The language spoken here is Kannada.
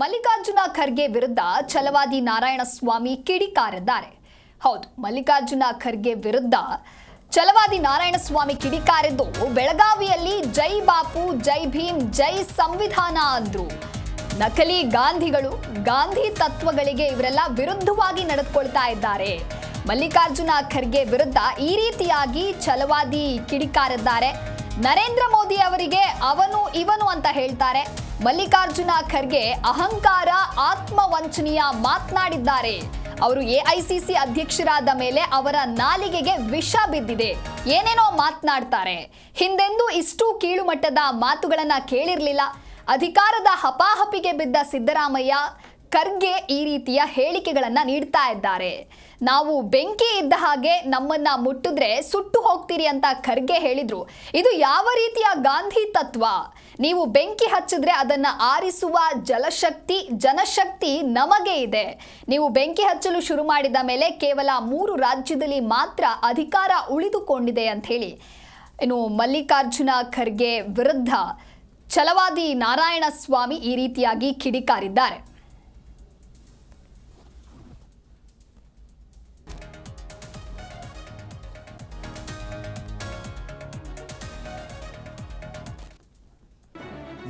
ಮಲ್ಲಿಕಾರ್ಜುನ ಖರ್ಗೆ ವಿರುದ್ಧ ಛಲವಾದಿ ನಾರಾಯಣಸ್ವಾಮಿ ಕಿಡಿಕಾರಿದ್ದಾರೆ. ಹೌದು, ಮಲ್ಲಿಕಾರ್ಜುನ ಖರ್ಗೆ ವಿರುದ್ಧ ಛಲವಾದಿ ನಾರಾಯಣಸ್ವಾಮಿ ಕಿಡಿಕಾರಿದ್ದು ಬೆಳಗಾವಿಯಲ್ಲಿ ಜೈ ಬಾಪು, ಜೈ ಭೀಮ್, ಜೈ ಸಂವಿಧಾನ ಅಂದ್ರು. ನಕಲಿ ಗಾಂಧಿಗಳು, ಗಾಂಧಿ ತತ್ವಗಳಿಗೆ ಇವರೆಲ್ಲ ವಿರುದ್ಧವಾಗಿ ನಡೆದುಕೊಳ್ತಾ ಇದ್ದಾರೆ. ಮಲ್ಲಿಕಾರ್ಜುನ ಖರ್ಗೆ ವಿರುದ್ಧ ಈ ರೀತಿಯಾಗಿ ಛಲವಾದಿ ಕಿಡಿಕಾರಿದ್ದಾರೆ. ನರೇಂದ್ರ ಮೋದಿ ಅವರಿಗೆ ಅವನು ಇವನು ಅಂತ ಹೇಳ್ತಾರೆ. ಮಲ್ಲಿಕಾರ್ಜುನ ಖರ್ಗೆ ಅಹಂಕಾರ, ಆತ್ಮವಂಚನೀಯ ಮಾತನಾಡಿದ್ದಾರೆ. ಅವರು ಎಐಸಿಸಿ ಅಧ್ಯಕ್ಷರಾದ ಮೇಲೆ ಅವರ ನಾಲಿಗೆಗೆ ವಿಷ ಬಿದ್ದಿದೆ. ಏನೇನೋ ಮಾತನಾಡ್ತಾರೆ. ಹಿಂದೆಂದೂ ಇಷ್ಟು ಕೀಳುಮಟ್ಟದ ಮಾತುಗಳನ್ನು ಕೇಳಿರ್ಲಿಲ್ಲ. ಅಧಿಕಾರದ ಹಪಾಹಪಿಗೆ ಬಿದ್ದ ಸಿದ್ದರಾಮಯ್ಯ ಖರ್ಗೆ ಈ ರೀತಿಯ ಹೇಳಿಕೆಗಳನ್ನು ನೀಡ್ತಾ ಇದ್ದಾರೆ. ನಾವು ಬೆಂಕಿ ಇದ್ದ ಹಾಗೆ ನಮ್ಮನ್ನ ಮುಟ್ಟಿದ್ರೆ ಸುಟ್ಟು ಹೋಗ್ತೀರಿ ಅಂತ ಖರ್ಗೆ ಹೇಳಿದ್ರು. ಇದು ಯಾವ ರೀತಿಯ ಗಾಂಧಿ ತತ್ವ? ನೀವು ಬೆಂಕಿ ಹಚ್ಚಿದ್ರೆ ಅದನ್ನ ಆರಿಸುವ ಜಲಶಕ್ತಿ, ಜನಶಕ್ತಿ ನಮಗೆ ಇದೆ. ನೀವು ಬೆಂಕಿ ಹಚ್ಚಲು ಶುರು ಮಾಡಿದ ಮೇಲೆ ಕೇವಲ ಮೂರು ರಾಜ್ಯದಲ್ಲಿ ಮಾತ್ರ ಅಧಿಕಾರ ಉಳಿದುಕೊಂಡಿದೆ ಅಂತ ಹೇಳಿ. ಇನ್ನು ಮಲ್ಲಿಕಾರ್ಜುನ ಖರ್ಗೆ ವಿರುದ್ಧ ಛಲವಾದಿ ನಾರಾಯಣ ಸ್ವಾಮಿ ಈ ರೀತಿಯಾಗಿ ಕಿಡಿಕಾರಿದ್ದಾರೆ.